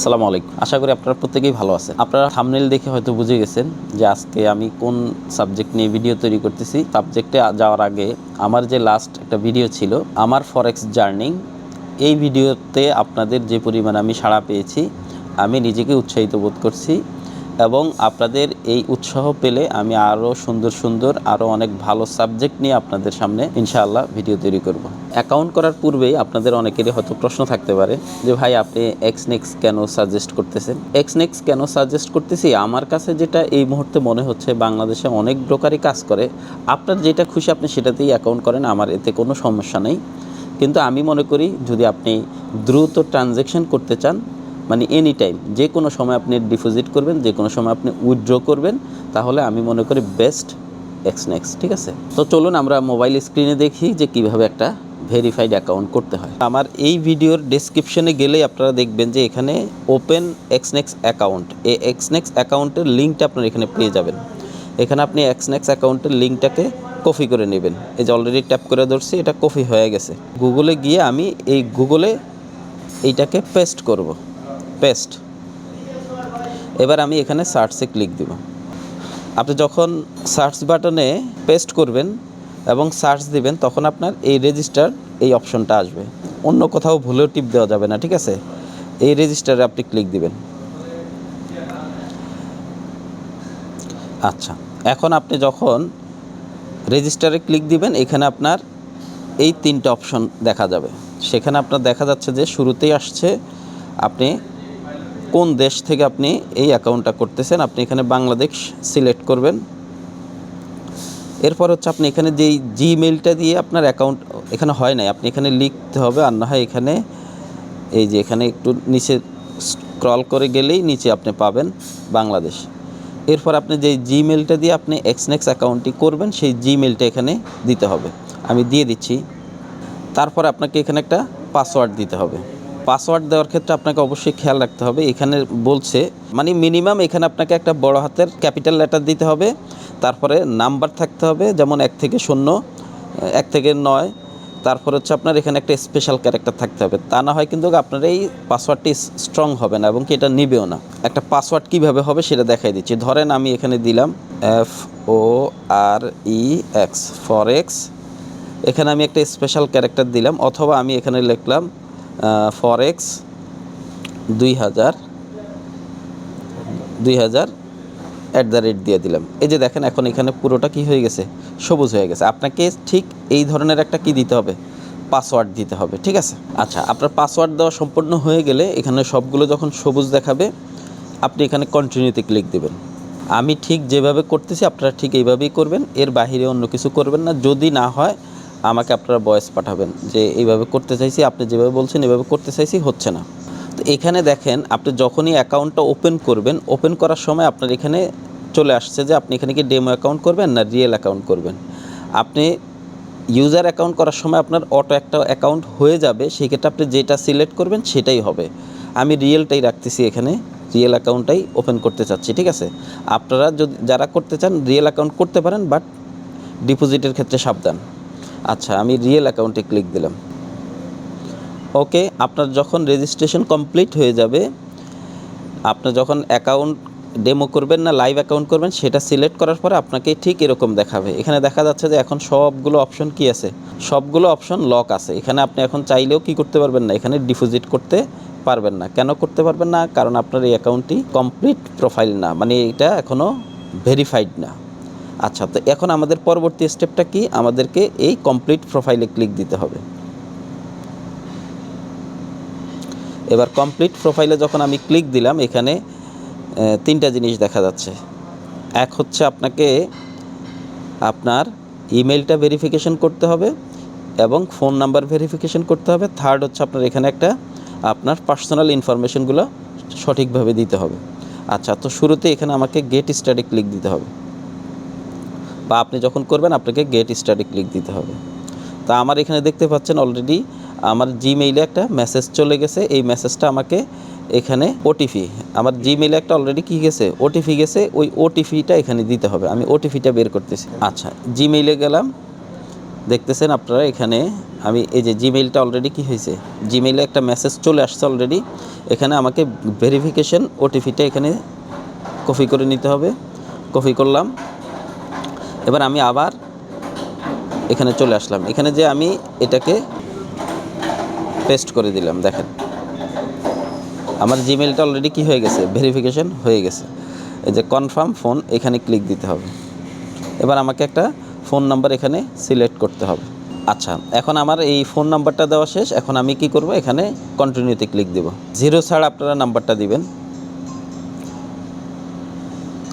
আসসালামু আলাইকুম। আশা করি আপনারা প্রত্যেকেই ভালো আছেন। আপনারা থামনেল দেখে হয়তো বুঝে গেছেন যে আজকে আমি কোন সাবজেক্ট নিয়ে ভিডিও তৈরি করতেছি। সাবজেক্টে যাওয়ার আগে আমার যে লাস্ট একটা ভিডিও ছিল, আমার ফরেক্স জার্নিং এই ভিডিওতে আপনাদের যে পরিমাণ আমি সাড়া পেয়েছি, আমি নিজেকে উৎসাহিত বোধ করছি। এবং আপনাদের এই উৎসাহ পেলে আমি আরও সুন্দর সুন্দর আরও অনেক ভালো সাবজেক্ট নিয়ে আপনাদের সামনে ইনশাআল্লাহ ভিডিও তৈরি করব। অ্যাকাউন্ট করার পূর্বেই আপনাদের অনেকেরই হয়তো প্রশ্ন থাকতে পারে যে, ভাই, আপনি এক্সনেক্স কেন সাজেস্ট করতেছেন? এক্সনেক্স কেন সাজেস্ট করতেছি? আমার কাছে যেটা এই মুহূর্তে মনে হচ্ছে, বাংলাদেশে অনেক ব্রোকারই কাজ করে। আপনার যেটা খুশি আপনি সেটাতেই অ্যাকাউন্ট করেন, আমার এতে কোনো সমস্যা নেই। কিন্তু আমি মনে করি, যদি আপনি দ্রুত ট্রানজ্যাকশন করতে চান মানে এনি টাইম যে কোনো সময় আপনি ডিপোজিট করবেন যে কোনো সময় আপনি উইথড্র করবেন, তাহলে আমি মনে করি বেস্ট এক্সনেক্স ঠিক আছে? তো চলুন আমরা মোবাইল স্ক্রিনে দেখি যে কীভাবে একটা ভেরিফাইড অ্যাকাউন্ট করতে হয়। আমার এই ভিডিওর ডেসক্রিপশনে গেলেই আপনারা দেখবেন যে এখানে ওপেন এক্সনেক্স অ্যাকাউন্ট এই এক্সনেক্স অ্যাকাউন্টের লিঙ্কটা আপনারা এখানে পেয়ে যাবেন। এখানে আপনি এক্সনেক্স অ্যাকাউন্টের লিঙ্কটাকে কপি করে নেবেন। এই যে অলরেডি ট্যাপ করে ধরছি, এটা কপি হয়ে গেছে। গুগলে গিয়ে আমি এই গুগলে এইটাকে পেস্ট করব। পেস্ট এবার আমি এখানে সার্চে ক্লিক দিব। আপনি যখন সার্চ বাটনে পেস্ট করবেন এবং সার্চ দিবেন, তখন আপনার এই রেজিস্টার এই অপশনটা আসবে। অন্য কোথাও ভুলেও টিপ দেওয়া যাবে না, ঠিক আছে? এই রেজিস্টারে আপনি ক্লিক দিবেন। আচ্ছা এখন আপনি যখন রেজিস্টারে ক্লিক দিবেন, এখানে আপনার এই তিনটা অপশন দেখা যাবে। সেখানে আপনার দেখা যাচ্ছে যে শুরুতেই আসছে, আপনি কোন দেশ থেকে আপনি এই অ্যাকাউন্টটা করতেছেন? আপনি এখানে বাংলাদেশ সিলেক্ট করবেন। এরপর হচ্ছে আপনি এখানে যেই জিমেইলটা দিয়ে আপনার অ্যাকাউন্ট এখানে হয় নাই, আপনি এখানে লিখতে হবে। আর না হয় এখানে এই যে এখানে একটু নিচে স্ক্রল করে গেলেই নিচে আপনি পাবেন বাংলাদেশ। এরপর আপনি যেই জিমেলটা দিয়ে আপনি এক্সনেক্স অ্যাকাউন্টটি করবেন, সেই জিমেলটা এখানে দিতে হবে। আমি দিয়ে দিচ্ছি। তারপর আপনাকে এখানে একটা পাসওয়ার্ড দিতে হবে। পাসওয়ার্ড দেওয়ার ক্ষেত্রে আপনাকে অবশ্যই খেয়াল রাখতে হবে। এখানে বলছে মানে মিনিমাম এখানে আপনাকে একটা বড় হাতের ক্যাপিটাল লেটার দিতে হবে। তারপরে নাম্বার থাকতে হবে, যেমন এক থেকে শূন্য, এক থেকে নয়। তারপর হচ্ছে আপনার এখানে একটা স্পেশাল ক্যারেক্টার থাকতে হবে। তা না হয় কিন্তু আপনার এই পাসওয়ার্ডটি স্ট্রং হবে না এবং কি এটা নিবেও না। একটা পাসওয়ার্ড কীভাবে হবে সেটা দেখাই দিচ্ছি। ধরেন আমি এখানে দিলাম F O R E X for X এখানে আমি একটা স্পেশাল ক্যারেক্টার দিলাম, অথবা আমি এখানে লিখলাম ফরেক্স দুই হাজার দুই হাজার অ্যাট দ্য রেট দিয়ে দিলাম। এই যে দেখেন এখন এখানে পুরোটা কি হয়ে গেছে? সবুজ হয়ে গেছে। আপনাকে ঠিক এই ধরনের একটা কি দিতে হবে? পাসওয়ার্ড দিতে হবে, ঠিক আছে? আচ্ছা আপনার পাসওয়ার্ড দেওয়া সম্পূর্ণ হয়ে গেলে এখানে সবগুলো যখন সবুজ দেখাবে, আপনি এখানে কন্টিনিউতে ক্লিক দেবেন। আমি ঠিক যেভাবে করতেছি, আপনারা ঠিক এইভাবেই করবেন। এর বাইরে অন্য কিছু করবেন না। যদি না হয় আমাকে আপনারা ভয়েস পাঠাবেন যে এইভাবে করতে চাইছি, আপনি যেভাবে বলছেন এভাবে করতে চাইছি, হচ্ছে না। তো এখানে দেখেন, আপনি যখনই অ্যাকাউন্টটা ওপেন করবেন ওপেন করার সময় আপনার এখানে চলে আসছে যে আপনি এখানে কি ডেমো অ্যাকাউন্ট করবেন না রিয়েল অ্যাকাউন্ট করবেন। আপনি ইউজার অ্যাকাউন্ট করার সময় আপনার অটো একটা অ্যাকাউন্ট হয়ে যাবে, সেই ক্ষেত্রে আপনি যেটা সিলেক্ট করবেন সেটাই হবে। আমি রিয়েলটাই রাখতেছি এখানে রিয়েল অ্যাকাউন্টটাই ওপেন করতে চাচ্ছি, ঠিক আছে? আপনারা যদি, যারা করতে চান রিয়েল অ্যাকাউন্ট করতে পারেন বাট ডিপোজিটের ক্ষেত্রে সাবধান। আচ্ছা আমি রিয়েল অ্যাকাউন্টে ক্লিক দিলাম। ওকে আপনার যখন রেজিস্ট্রেশন কমপ্লিট হয়ে যাবে আপনার যখন অ্যাকাউন্ট ডেমো করবেন না লাইভ অ্যাকাউন্ট করবেন, সেটা সিলেক্ট করার পরে আপনাকে ঠিক এরকম দেখাবে। এখানে দেখা যাচ্ছে যে এখন সবগুলো অপশন কি আছে? সবগুলো অপশন লক আছে। এখানে আপনি এখন চাইলেও কি করতে পারবেন না, এখানে ডিপোজিট করতে পারবেন না। কেন করতে পারবেন না? কারণ আপনার এই অ্যাকাউন্টটি কমপ্লিট প্রোফাইল না। মানে এটা এখনও ভেরিফাইড না। আচ্ছা তো এখন আমাদের পরবর্তী স্টেপটা কি? আমাদেরকে এই কমপ্লিট প্রোফাইলে ক্লিক দিতে হবে। এবার কমপ্লিট প্রোফাইলে যখন আমি ক্লিক দিলাম, এখানে তিনটা জিনিস দেখা যাচ্ছে। এক হচ্ছে আপনাকে আপনার ইমেলটা ভেরিফিকেশন করতে হবে এবং ফোন নাম্বার ভেরিফিকেশন করতে হবে। থার্ড হচ্ছে আপনার এখানে একটা আপনার পার্সোনাল ইনফরমেশনগুলো সঠিকভাবে দিতে হবে। আচ্ছা তো শুরুতে এখানে আমাকে গেট স্টাডি ক্লিক দিতে হবে। বা আপনি যখন করবেন, আপনাকে গেট স্টাডি ক্লিক দিতে হবে। তা আমার এখানে দেখতে পাচ্ছেন অলরেডি আমার জিমেইলে একটা মেসেজ চলে গেছে। এই মেসেজটা আমাকে এখানে ওটিপি আমার জিমেইলে একটা অলরেডি কী গেছে? ওটিপি গেছে। ওই ওটিপিটা এখানে দিতে হবে। আমি ওটিপিটা বের করতেছি। আচ্ছা জিমেইলে গেলাম। দেখতেছেন আপনারা এখানে আমি এই যে জিমেইলটা অলরেডি কি হয়েছে? জিমেইলে একটা মেসেজ চলে আসছে অলরেডি এখানে আমাকে ভেরিফিকেশন ওটিপিটা এখানে কপি করে নিতে হবে। কপি করলাম। এবার আমি আবার এখানে চলে আসলাম। এখানে যে আমি এটাকে পেস্ট করে দিলাম, দেখেন। আমার জিমেলটা অলরেডি কি হয়ে গেছে? ভেরিফিকেশন হয়ে গেছে। এই যে কনফার্ম ফোন এখানে ক্লিক দিতে হবে। এবার আমাকে একটা ফোন নাম্বার এখানে সিলেক্ট করতে হবে। আচ্ছা এখন আমার এই ফোন নাম্বারটা দেওয়া শেষ। এখন আমি কি করব? এখানে কন্টিনিউতে ক্লিক দেব। জিরো ছাড়া আপনারা নাম্বারটা দিবেন।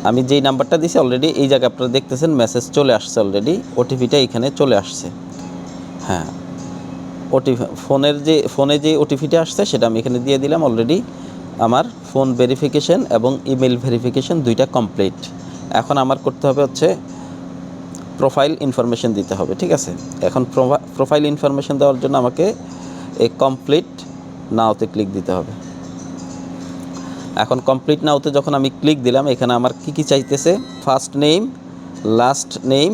আমি যেই নাম্বারটা দিছি অলরেডি এই জায়গায় আপনারা দেখতেছেন মেসেজ চলে আসছে অলরেডি ওটিপিটা এখানে চলে আসছে। হ্যাঁ ওটিপি ফোনের যে, ফোনে যে ওটিপিটা আসছে, সেটা আমি এখানে দিয়ে দিলাম অলরেডি আমার ফোন ভেরিফিকেশন এবং ইমেল ভেরিফিকেশন দুইটা কমপ্লিট এখন আমার করতে হবে হচ্ছে প্রোফাইল ইনফরমেশন দিতে হবে, ঠিক আছে? এখন প্রোফাইল ইনফরমেশন দেওয়ার জন্য আমাকে এই কমপ্লিট নাওতে ক্লিক দিতে হবে। এখন কমপ্লিট নাওতে যখন আমি ক্লিক দিলাম, এখানে আমার কি কি চাইতেছে? ফার্স্ট নেম লাস্ট নেম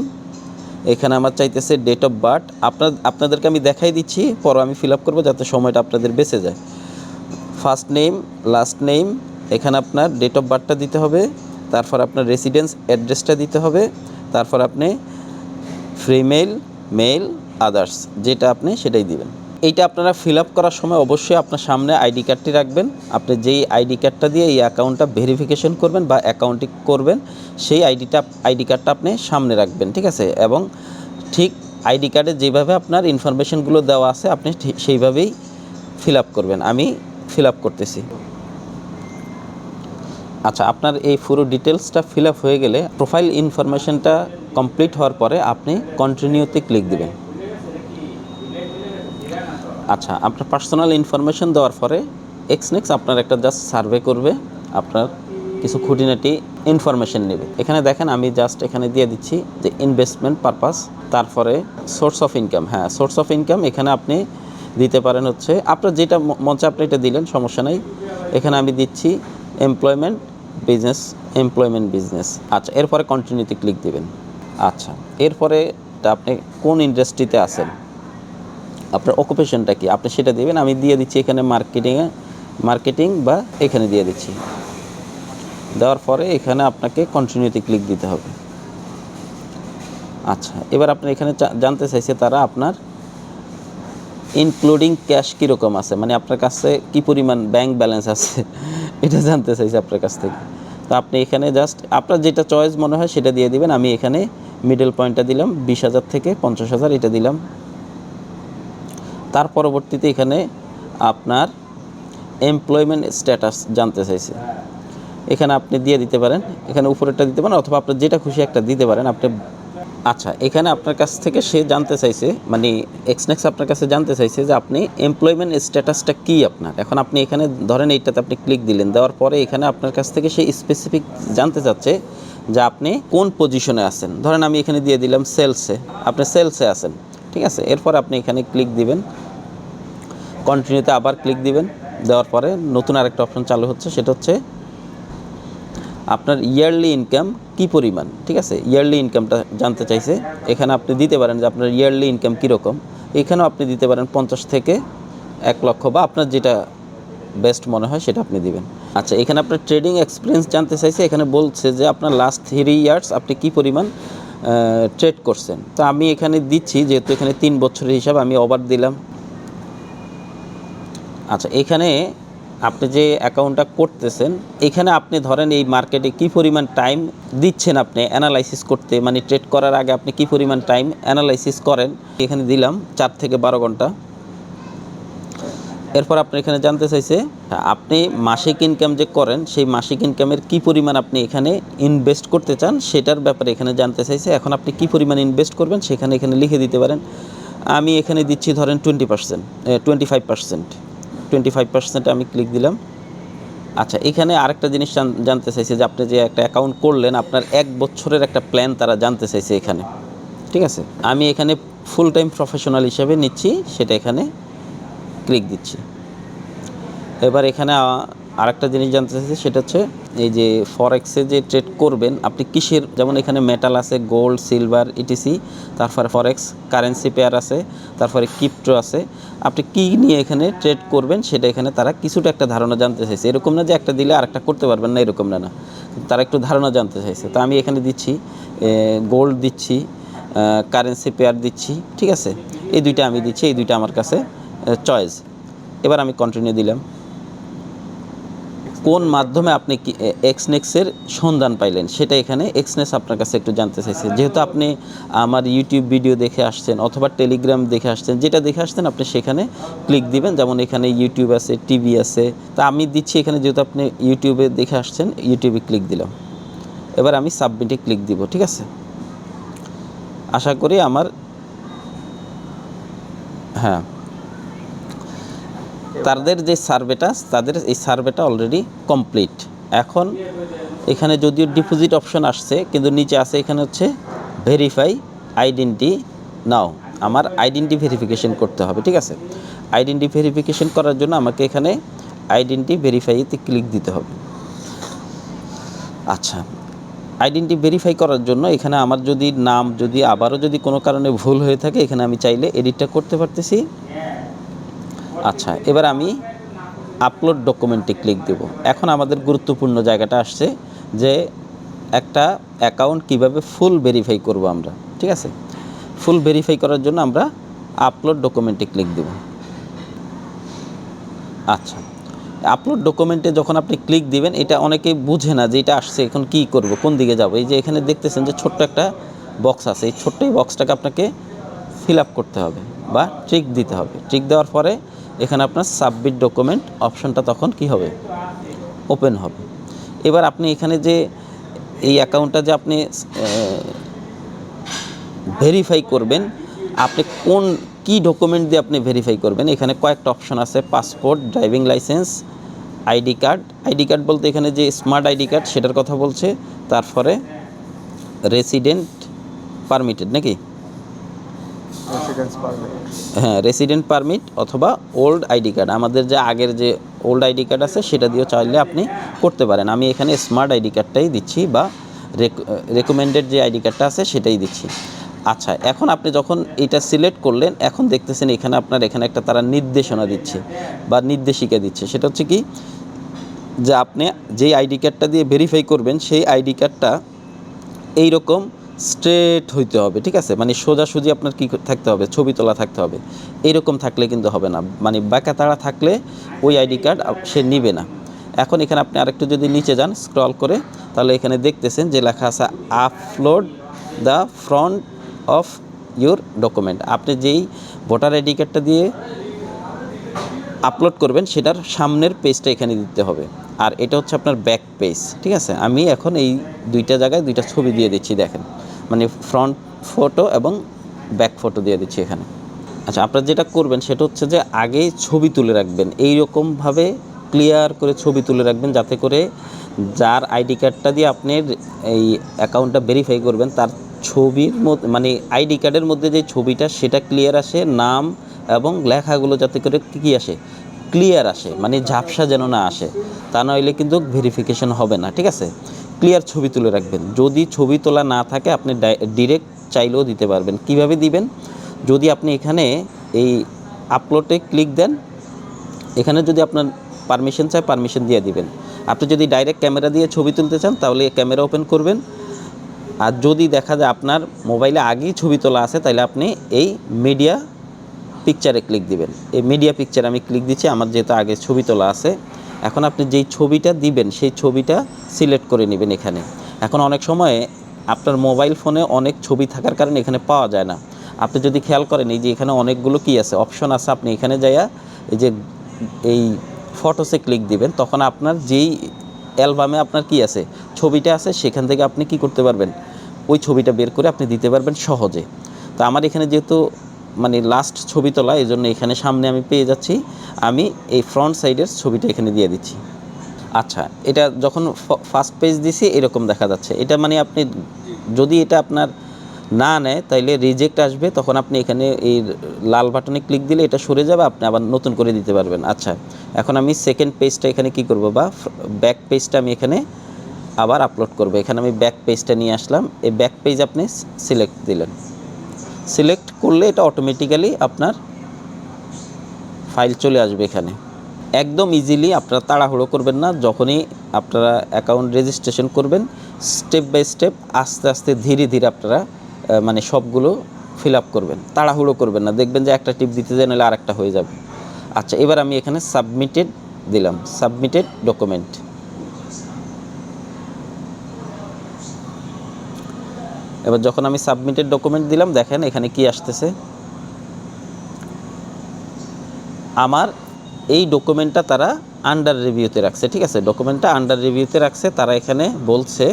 এখানে আমার চাইতেছে ডেট অফ বার্থ আপনার, আপনাদেরকে আমি দেখাই দিচ্ছি, পরে আমি ফিল আপ করব যাতে সময়টা আপনাদের বেঁচে যায়। ফার্স্ট নেম লাস্ট নেম এখানে আপনার ডেট অফ বার্থটা দিতে হবে, তারপর আপনার রেসিডেন্স অ্যাড্রেসটা দিতে হবে, তারপর আপনি ফ্রিমেল মেল আদার্স যেটা আপনি সেটাই দিবেন। এইটা আপনারা ফিল আপ করার সময় অবশ্যই আপনার সামনে আইডি কার্ডটি রাখবেন। আপনি যেই আইডি কার্ডটা দিয়ে এই অ্যাকাউন্টটা ভেরিফিকেশন করবেন বা অ্যাকাউন্টটি করবেন, সেই আইডিটা আইডি কার্ডটা আপনি সামনে রাখবেন, ঠিক আছে? এবং ঠিক আইডি কার্ডে যেভাবে আপনার ইনফরমেশনগুলো দেওয়া আছে, আপনি সেইভাবেই ফিল আপ করবেন। আমি ফিল আপ করতেছি। আচ্ছা আপনার এই পুরো ডিটেলসটা ফিল আপ হয়ে গেলে প্রোফাইল ইনফরমেশনটা কমপ্লিট হওয়ার পরে আপনি কন্টিনিউতে ক্লিক দিবেন। আচ্ছা আপনার পার্সোনাল ইনফরমেশন দেওয়ার পরে এক্সনেক্স আপনার একটা জাস্ট সার্ভে করবে, আপনার কিছু খুঁটিনাটি ইনফরমেশন নেবে। এখানে দেখেন, আমি জাস্ট এখানে দিয়ে দিচ্ছি যে ইনভেস্টমেন্ট পারপাস তারপরে সোর্স অফ ইনকাম হ্যাঁ সোর্স অফ ইনকাম এখানে আপনি দিতে পারেন হচ্ছে, আপনার যেটা মঞ্চে আপনি এটা দিলেন, সমস্যা নাই। এখানে আমি দিচ্ছি এমপ্লয়মেন্ট বিজনেস এমপ্লয়মেন্ট বিজনেস আচ্ছা এরপরে কন্টিনিউতে ক্লিক দিবেন। আচ্ছা এরপরে আপনি কোন ইন্ডাস্ট্রিতে আছেন? আপনার অকুপেশনটা কি? আপনি সেটা দেবেন, আমি দিয়ে দিচ্ছি এখানে মার্কেটিংয়ে মার্কেটিং বা এখানে দিয়ে দিচ্ছি। দেওয়ার পরে এখানে আপনাকে কন্টিনিউতে ক্লিক দিতে হবে। আচ্ছা এবার আপনি এখানে জানতে চাইছে তারা আপনার ইনক্লুডিং ক্যাশ কীরকম আছে? মানে আপনার কাছে কি পরিমাণ ব্যাংক ব্যালেন্স আছে? এটা জানতে চাইছে আপনার কাছ থেকে। তো আপনি এখানে জাস্ট আপনার যেটা চয়েস মনে হয় সেটা দিয়ে দিবেন। আমি এখানে মিডল পয়েন্টটা দিলাম, বিশ হাজার থেকে পঞ্চাশ হাজার, এটা দিলাম। তার পরবর্তীতে এখানে আপনার এমপ্লয়মেন্ট স্ট্যাটাস জানতে চাইছে। এখানে আপনি দিয়ে দিতে পারেন, এখানে উপরেরটা দিতে পারেন অথবা আপনার যেটা খুশি একটা দিতে পারেন, আপনি আচ্ছা এখানে আপনার কাছ থেকে সে জানতে চাইছে মানে এক্সনেক্স আপনার কাছে জানতে চাইছে যে আপনি এমপ্লয়মেন্ট স্ট্যাটাসটা কী আপনার? এখন আপনি এখানে ধরেন এইটাতে আপনি ক্লিক দিলেন, দেওয়ার পরে এখানে আপনার কাছ থেকে সে স্পেসিফিক জানতে চাচ্ছে যে আপনি কোন পজিশনে আছেন। ধরেন আমি এখানে দিয়ে দিলাম সেলসে আপনি সেলসে আছেন, ঠিক আছে? এরপর আপনি এখানে ক্লিক দিবেন কন্টিনিউতে আবার ক্লিক দিবেন। দেওয়ার পরে নতুন আরেকটা অপশন চালু হচ্ছে, সেটা হচ্ছে আপনার ইয়ারলি ইনকাম কি পরিমাণ? ঠিক আছে? ইয়ারলি ইনকামটা জানতে চাইছে। এখানে আপনি দিতে পারেন যে আপনার ইয়ারলি ইনকাম কীরকম? এখানেও আপনি দিতে পারেন পঞ্চাশ থেকে এক লক্ষ বা আপনার যেটা বেস্ট মনে হয় সেটা আপনি দিবেন। আচ্ছা এখানে আপনার ট্রেডিং এক্সপিরিয়েন্স জানতে চাইছে। এখানে বলছে যে আপনার লাস্ট থ্রি ইয়ার্স আপনি কি পরিমাণ ট্রেড করছেন? তো আমি এখানে দিচ্ছি, যেহেতু এখানে তিন বছরের হিসাব আমি ওভার দিলাম। আচ্ছা এখানে আপনি যে অ্যাকাউন্টটা করতেছেন, এখানে আপনি ধরেন এই মার্কেটে কি পরিমাণ টাইম দিচ্ছেন আপনি অ্যানালাইসিস করতে? মানে ট্রেড করার আগে আপনি কি পরিমাণ টাইম অ্যানালাইসিস করেন? এখানে দিলাম চার থেকে বারো ঘণ্টা। এরপর আপনি এখানে জানতে চাইছে, আপনি মাসিক ইনকাম যে করেন, সেই মাসিক ইনকামের কি পরিমাণ আপনি এখানে ইনভেস্ট করতে চান? সেটার ব্যাপারে এখানে জানতে চাইছে, এখন আপনি কি পরিমাণ ইনভেস্ট করবেন? সেখানে এখানে লিখে দিতে পারেন। আমি এখানে দিচ্ছি ধরেন twenty percent twenty five percent twenty five percent আমি ক্লিক দিলাম। আচ্ছা এখানে আরেকটা জিনিস জান- জানতে চাইছে যে আপনি যে একটা অ্যাকাউন্ট করলেন, আপনার এক বছরের একটা প্ল্যান তারা জানতে চাইছে এখানে। ঠিক আছে? আমি এখানে ফুল টাইম প্রফেশনাল হিসেবে নিচ্ছি, সেটা এখানে ক্লিক দিচ্ছি। এবার এখানে আরেকটা জিনিস জানতে চাইছি, সেটা হচ্ছে এই যে ফরেক্সে যে ট্রেড করবেন, আপনি কিসের, যেমন এখানে মেটাল আছে গোল্ড সিলভার ইটিসি তারপরে ফরেক্স কারেন্সি পেয়ার আছে, তারপরে কিপ্টো আছে, আপনি কি নিয়ে এখানে ট্রেড করবেন, সেটা এখানে তারা কিছুটা একটা ধারণা জানতে চাইছে। এরকম না যে একটা দিলে আরেকটা করতে পারবেন না, এরকম না না। তারা একটু ধারণা জানতে চাইছে। তো আমি এখানে দিচ্ছি গোল্ড দিচ্ছি কারেন্সি পেয়ার দিচ্ছি, ঠিক আছে? এই দুইটা আমি দিচ্ছি, এই দুইটা আমার কাছে চয়েস এবার আমি কন্টিনিউ দিলাম। কোন মাধ্যমে আপনি এক্সনেক্সের সন্ধান পাইলেন? সেটা এখানে এক্সনেক্স আপনার কাছে একটু জানতে চাইছে। যেহেতু আপনি আমার ইউটিউব ভিডিও দেখে আসছেন অথবা টেলিগ্রাম দেখে আসছেন, যেটা দেখে আসছেন আপনি সেখানে ক্লিক দিবেন। যেমন এখানে ইউটিউব আছে টিভি আছে। তা আমি দিচ্ছি এখানে যেহেতু আপনি ইউটিউবে দেখে আসছেন ইউটিউবে ক্লিক দিলাম। এবার আমি সাবমিটে ক্লিক দিব, ঠিক আছে? আশা করি আমার হ্যাঁ। তাদের যে সার্ভেটা, তাদের এই সার্ভেটা অলরেডি কমপ্লিট এখন এখানে যদিও ডিপোজিট অপশন আসছে, কিন্তু নিচে আছে এখানে হচ্ছে ভেরিফাই আইডেন্টি নাও আমার আইডেন্টি ভেরিফিকেশন করতে হবে, ঠিক আছে? আইডেন্টি ভেরিফিকেশন করার জন্য আমাকে এখানে আইডেন্টি ভেরিফাইতে ক্লিক দিতে হবে। আচ্ছা আইডেন্টি ভেরিফাই করার জন্য এখানে আমার যদি নাম যদি আবারও যদি কোনো কারণে ভুল হয়ে থাকে, এখানে আমি চাইলে এডিটটা করতে পারতেছি। আচ্ছা এবার আমি আপলোড ডকুমেন্টে ক্লিক দেব। এখন আমাদের গুরুত্বপূর্ণ জায়গাটা আসছে যে একটা অ্যাকাউন্ট কীভাবে ফুল ভেরিফাই করব আমরা, ঠিক আছে? ফুল ভেরিফাই করার জন্য আমরা আপলোড ডকুমেন্টে ক্লিক দেব। আচ্ছা আপলোড ডকুমেন্টে যখন আপনি ক্লিক দিবেন, এটা অনেকে বুঝে না যে এটা আসছে, এখন কি করব, কোন দিকে যাব? এই যে এখানে দেখতেছেন যে ছোট্ট একটা বক্স আছে, এই ছোট্ট বক্সটাকে আপনাকে ফিল আপ করতে হবে বা ট্রিক দিতে হবে। ট্রিক দেওয়ার পরে এখানে আপনার সাবমিট ডকুমেন্ট অপশনটা তখন কি হবে? ওপেন হবে। এবার আপনি এখানে যে এই অ্যাকাউন্টটা যে আপনি ভেরিফাই করবেন, আপনি কোন, কি ডকুমেন্ট দিয়ে আপনি ভেরিফাই করবেন? এখানে কয়েকটা অপশন আছে passport driving license ID card ID card বলতে এখানে যে স্মার্ট আইডি কার্ড সেটার কথা বলছে। তারপরে রেসিডেন্ট পারমিটেড নাকি? হ্যাঁ রেসিডেন্ট পারমিট অথবা ওল্ড আইডি কার্ড আমাদের যে আগের যে ওল্ড আইডি কার্ড আছে, সেটা দিয়েও চাইলে আপনি করতে পারেন। আমি এখানে স্মার্ট আইডি কার্ডটাই দিচ্ছি বা রেকমেন্ডেড যে আইডি কার্ডটা আছে, সেটাই দিচ্ছি। আচ্ছা এখন আপনি যখন এটা সিলেক্ট করলেন, এখন দেখতেছেন এখানে আপনার এখানে একটা তারা নির্দেশনা দিচ্ছে বা নির্দেশিকা দিচ্ছে। সেটা হচ্ছে কি, যে আপনি যেই আইডি কার্ডটা দিয়ে ভেরিফাই করবেন, সেই আইডি কার্ডটা এইরকম স্ট্রেট হইতে হবে, ঠিক আছে? মানে সোজাসুজি আপনার কী থাকতে হবে? ছবি তোলা থাকতে হবে। এইরকম থাকলে কিন্তু হবে না। মানে বাঁকা তাড়া থাকলে ওই আইডি কার্ড সে নিবে না। এখন এখানে আপনি আরেকটু যদি নিচে যান স্ক্রল করে, তাহলে এখানে দেখতেছেন যে লেখা আছে upload the front of your document আপনি যেই ভোটার আইডি কার্ডটা দিয়ে আপলোড করবেন, সেটার সামনের পেজটা এখানে দিতে হবে। আর এটা হচ্ছে আপনার ব্যাক পেজ ঠিক আছে? আমি এখন এই দুইটা জায়গায় দুইটা ছবি দিয়ে দিচ্ছি, দেখেন। মানে ফ্রন্ট ফটো এবং ব্যাক ফটো দিয়ে দিচ্ছি এখানে। আচ্ছা আপনারা যেটা করবেন সেটা হচ্ছে যে আগেই ছবি তুলে রাখবেন। এই রকমভাবে ক্লিয়ার করে ছবি তুলে রাখবেন যাতে করে যার আইডি কার্ডটা দিয়ে আপনি এই অ্যাকাউন্টটা ভেরিফাই করবেন, তার ছবির মধ্যে মানে আইডি কার্ডের মধ্যে যে ছবিটা, সেটা ক্লিয়ার আসে, নাম এবং লেখাগুলো যাতে করে কী আসে? ক্লিয়ার আসে মানে ঝাপসা যেন না আসে। তা নইলে কিন্তু ভেরিফিকেশন হবে না, ঠিক আছে? ক্লিয়ার ছবি তুলে রাখবেন। যদি ছবি তোলা না থাকে, আপনি ডিরেক্ট চাইলেও দিতে পারবেন। কীভাবে দিবেন? যদি আপনি এখানে এই আপলোডে ক্লিক দেন, এখানে যদি আপনার পারমিশন চায় পারমিশন দিয়ে দিবেন। আপনি যদি ডাইরেক্ট ক্যামেরা দিয়ে ছবি তুলতে চান, তাহলে ক্যামেরা ওপেন করবেন। আর যদি দেখা যায় আপনার মোবাইলে আগেই ছবি তোলা আছে, তাহলে আপনি এই মিডিয়া পিকচারে ক্লিক দিবেন। এই মিডিয়া পিকচার আমি ক্লিক দিচ্ছি, আমার যেহেতু আগে ছবি তোলা আছে। এখন আপনি যেই ছবিটা দিবেন, সেই ছবিটা সিলেক্ট করে নেবেন এখানে। এখন অনেক সময় আপনার মোবাইল ফোনে অনেক ছবি থাকার কারণে এখানে পাওয়া যায় না। আপনি যদি খেয়াল করেন, এই যে এখানে অনেকগুলো কি আছে, অপশন আছে, আপনি এখানে যাইয়া এই যে এই ফটোসে ক্লিক দিবেন, তখন আপনার যেই অ্যালবামে আপনার কি আছে, ছবিটা আছে, সেখান থেকে আপনি কি করতে পারবেন, ওই ছবিটা বের করে আপনি দিতে পারবেন সহজে। তো আমার এখানে যেহেতু মানে লাস্ট ছবি তোলা এই জন্য এখানে সামনে আমি পেয়ে যাচ্ছি। আমি এই ফ্রন্ট সাইডের ছবিটা এখানে দিয়ে দিচ্ছি। আচ্ছা এটা যখন ফার্স্ট পেজ দিছি, এরকম দেখা যাচ্ছে। এটা মানে আপনি যদি এটা আপনার না নেয়, তাইলে রিজেক্ট আসবে, তখন আপনি এখানে এই লাল বাটনে ক্লিক দিলে এটা সরে যাবে, আপনি আবার নতুন করে দিতে পারবেন। আচ্ছা এখন আমি সেকেন্ড পেজটা এখানে কি করব বা ব্যাক পেজটা আমি এখানে আবার আপলোড করব। এখানে আমি ব্যাক পেজটা নিয়ে আসলাম। এই ব্যাক পেজ আপনি সিলেক্ট দিলেন। সিলেক্ট করলে এটা অটোমেটিক্যালি আপনার ফাইল চলে আসবে এখানে। একদম ইজিলি আপনারা তাড়াহুড়ো করবেন না, যখনই আপনারা অ্যাকাউন্ট রেজিস্ট্রেশন করবেন স্টেপ বাই স্টেপ আস্তে আস্তে ধীরে ধীরে আপনারা মানে সবগুলো ফিল আপ করবেন। তাড়াহুড়ো করবেন না, দেখবেন যে একটা টিপ দিতে যায়, নাহলে আরেকটা হয়ে যাবে। আচ্ছা এবার আমি এখানে সাবমিটেড দিলাম। সাবমিটেড ডকুমেন্ট এবার যখন আমি সাবমিটেড ডকুমেন্ট দিলাম, দেখেন এখানে কি আসতেছে। আমার এই ডকুমেন্টটা তারা আন্ডার রিভিউতে রাখছে, ঠিক আছে? ডকুমেন্টটা আন্ডার রিভিউতে রাখছে, তারা এখানে বলছে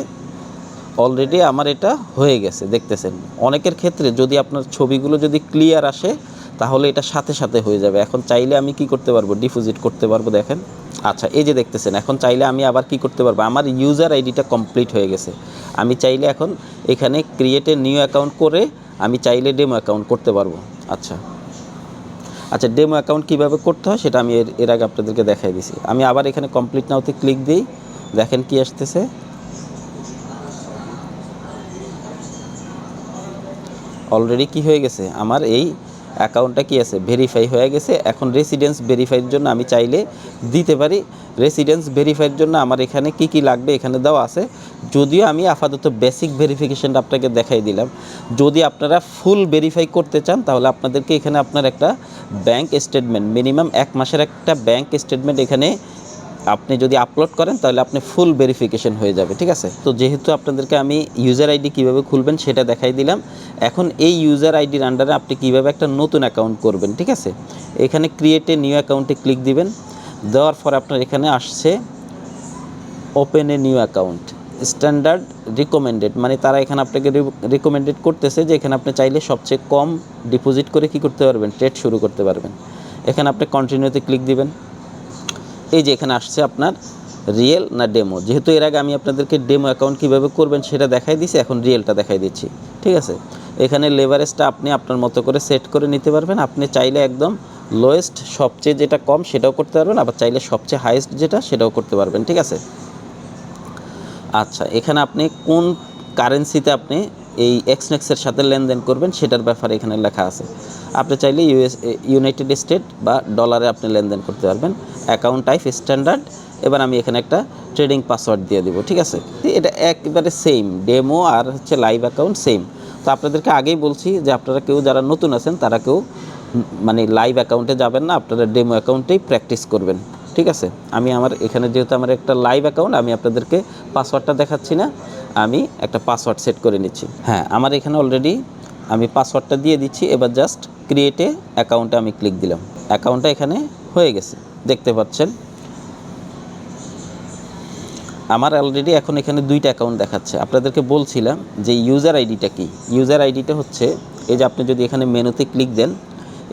অলরেডি আমার এটা হয়ে গেছে, দেখতেছেন। অনেকের ক্ষেত্রে যদি আপনার ছবিগুলো যদি ক্লিয়ার আসে তাহলে এটা সাথে সাথে হয়ে যাবে। এখন চাইলে আমি কি করতে পারব? ডিপোজিট করতে পারব, দেখেন। আচ্ছা এই যে দেখতেছেন, এখন চাইলে আমি আবার কি করতে পারব? আমার ইউজার আইডিটা কমপ্লিট হয়ে গেছে। আমি চাইলে এখন এখানে ক্রিয়েটে নিউ অ্যাকাউন্ট করে আমি চাইলে ডেমো অ্যাকাউন্ট করতে পারব। আচ্ছা। আচ্ছা ডেমো অ্যাকাউন্ট কীভাবে করতে হয় সেটা আমি এর আগে আপনাদেরকে দেখাই দিছি। আমি আবার এখানে কমপ্লিট নাওতে ক্লিক দিই। দেখেন কি আসতেছে। অলরেডি কি হয়ে গেছে? আমার এই অ্যাকাউন্টটা কি আছে? ভেরিফাই হয়ে গেছে। এখন রেসিডেন্স ভেরিফাইয়ের জন্য আমি চাইলে দিতে পারি। রেসিডেন্স ভেরিফাইয়ের জন্য আমার এখানে কি কি লাগবে এখানে দেওয়া আছে। যদিও আমি আপাতত বেসিক ভেরিফিকেশানটা আপনাকে দেখাই দিলাম। যদি আপনারা ফুল ভেরিফাই করতে চান, তাহলে আপনাদেরকে এখানে আপনার একটা ব্যাংক স্টেটমেন্ট মিনিমাম এক মাসের একটা ব্যাংক স্টেটমেন্ট এখানে আপনি যদি আপলোড করেন, তাহলে আপনি ফুল ভেরিফিকেশন হয়ে যাবে, ঠিক আছে? তো যেহেতু আপনাদেরকে আমি ইউজার আইডি কীভাবে খুলবেন সেটা দেখাই দিলাম, এখন এই ইউজার আইডির আন্ডারে আপনি কীভাবে একটা নতুন অ্যাকাউন্ট করবেন, ঠিক আছে? এখানে ক্রিয়েটে নিউ অ্যাকাউন্টে ক্লিক দিবেন, দেওয়ার পর আপনার এখানে আসছে open a new account standard recommended মানে তারা এখানে আপনাকে রিকমেন্ডেড করতেছে যে এখানে আপনি চাইলে সবচেয়ে কম ডিপোজিট করে কি করতে পারবেন ট্রেড শুরু করতে পারবেন। এখানে আপনি কন্টিনিউতে ক্লিক দিবেন। এই যে এখানে আসছে আপনার রিয়েল না ডেমো? যেহেতু এর আগে আমি আপনাদেরকে ডেমো অ্যাকাউন্ট কীভাবে করবেন সেটা দেখাই দিছি এখন রিয়েলটা দেখাই দিচ্ছি, ঠিক আছে? এখানে লেভারেজটা আপনি আপনার মতো করে সেট করে নিতে পারবেন। আপনি চাইলে একদম লোয়েস্ট সবচেয়ে যেটা কম সেটাও করতে পারবেন, আবার চাইলে সবচেয়ে হাইয়েস্ট যেটা সেটাও করতে পারবেন, ঠিক আছে? আচ্ছা এখানে আপনি কোন কারেন্সিতে আপনি এই এক্সনেক্সের সাথে লেনদেন করবেন, সেটার ব্যাপারে এখানে লেখা আছে। আপনি চাইলে ইউএস ইউনাইটেড স্টেট বা ডলারে আপনি লেনদেন করতে পারবেন। অ্যাকাউন্ট টাইপ স্ট্যান্ডার্ড এবার আমি এখানে একটা ট্রেডিং পাসওয়ার্ড দিয়ে দিব, ঠিক আছে? এটা একবারে সেম ডেমো আর হচ্ছে লাইভ অ্যাকাউন্ট সেম তো আপনাদেরকে আগেই বলছি যে আপনারা কেউ যারা নতুন আছেন, তারা কেউ মানে লাইভ অ্যাকাউন্টে যাবেন না, আপনারা ডেমো অ্যাকাউন্টেই প্র্যাকটিস করবেন, ঠিক আছে? আমি আমার, এখানে যেহেতু আমার একটা লাইভ অ্যাকাউন্ট আমি আপনাদেরকে পাসওয়ার্ডটা দেখাচ্ছি না। আমি একটা পাসওয়ার্ড সেট করে নিচ্ছি। হ্যাঁ আমার এখানে অলরেডি আমি পাসওয়ার্ডটা দিয়ে দিচ্ছি, এবার জাস্ট ক্রিয়েটে অ্যাকাউন্টে আমি ক্লিক দিলাম। অ্যাকাউন্টটা এখানে হয়ে গেছে, দেখতে পাচ্ছেন? আমার অলরেডি এখন এখানে দুইটা অ্যাকাউন্ট দেখাচ্ছে। আপনাদেরকে বলছিলাম যে ইউজার আইডিটা কি? ইউজার আইডিটা হচ্ছে, এই যে আপনি যদি এখানে মেনুতে ক্লিক দেন,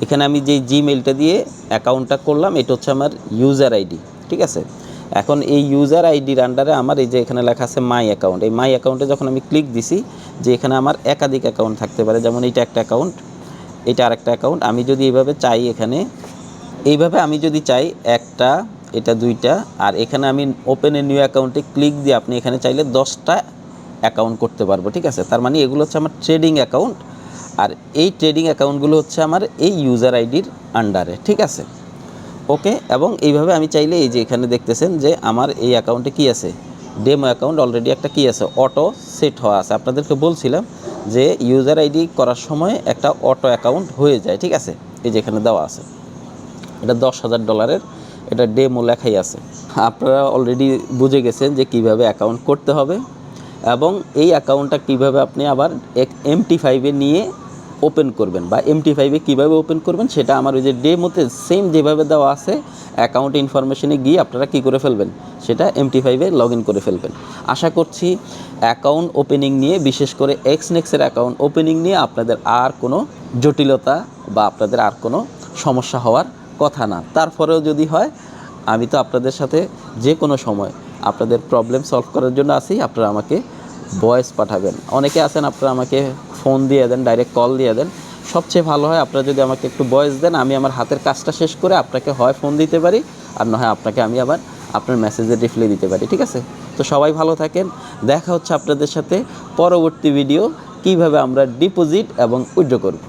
এখানে আমি যে জিমেলটা দিয়ে অ্যাকাউন্টটা করলাম, এটা হচ্ছে আমার ইউজার আইডি ঠিক আছে? এখন এই ইউজার আইডির আন্ডারে আমার এই যে এখানে লেখা আছে মাই অ্যাকাউন্ট এই মাই অ্যাকাউন্টে যখন আমি ক্লিক দিছি, যে এখানে আমার একাধিক অ্যাকাউন্ট থাকতে পারে, যেমন এইটা একটা অ্যাকাউন্ট এটা আরেকটা অ্যাকাউন্ট আমি যদি এইভাবে চাই এখানে, এইভাবে আমি যদি চাই একটা, এটা দুইটা, আর এখানে আমি ওপেন এ নিউ অ্যাকাউন্টে ক্লিক দিয়ে আপনি এখানে চাইলে দশটা অ্যাকাউন্ট করতে পারব, ঠিক আছে? তার মানে এগুলো হচ্ছে আমার ট্রেডিং অ্যাকাউন্ট আর এই ট্রেডিং অ্যাকাউন্টগুলো হচ্ছে আমার এই ইউজার আইডির আন্ডারে ঠিক আছে? ওকে, এবং এইভাবে আমি চাইলে এই যে এখানে দেখতেছেন যে আমার এই অ্যাকাউন্টে কি আছে? ডেমো অ্যাকাউন্ট অলরেডি একটা কি আছে? অটো সেট হওয়া আছে। আপনাদেরকে বলছিলাম যে ইউজার আইডি করার সময় একটা অটো অ্যাকাউন্ট হয়ে যায়, ঠিক আছে? এই যে এখানে দেওয়া আছে। এটা দশ হাজার ডলারের এটা ডেমো লেখাই আছে। আপনারা অলরেডি বুঝে গেছেন যে কীভাবে অ্যাকাউন্ট করতে হবে, এবং এই অ্যাকাউন্টটা কীভাবে আপনি আবার এক এমটি ফাইভে নিয়ে ওপেন করবেন বা এমটি ফাইভে কীভাবে ওপেন করবেন সেটা আমার ওই যে ডেমোতে সেম যেভাবে দেওয়া আছে অ্যাকাউন্ট ইনফরমেশনে গিয়ে আপনারা কী করে ফেলবেন? সেটা এমটি ফাইভে লগ ইন করে ফেলবেন। আশা করছি অ্যাকাউন্ট ওপেনিং নিয়ে, বিশেষ করে এক্সনেক্সের অ্যাকাউন্ট ওপেনিং নিয়ে আপনাদের আর কোনো জটিলতা বা আপনাদের আর কোনো সমস্যা হওয়ার কথা না। তারপরেও যদি হয়, আমি তো আপনাদের সাথে যে কোনো সময় আপনাদের প্রবলেম সলভ করার জন্য আসি আপনারা আমাকে ভয়েস পাঠাবেন। অনেকে আছেন, আপনারা আমাকে ফোন দিয়ে দেন ডাইরেক্ট কল দিয়ে দেন। সবচেয়ে ভালো হয় আপনারা যদি আমাকে একটু বয়স দেন, আমি আমার হাতের কাজটা শেষ করে আপনাকে হয় ফোন দিতে পারি, আর না হয় আপনাকে আমি আবার আপনার মেসেজের রিপ্লাই দিতে পারি, ঠিক আছে? তো সবাই ভালো থাকেন। দেখা হচ্ছে আপনাদের সাথে পরবর্তী ভিডিও কীভাবে আমরা ডিপোজিট এবং উইড্রো করব।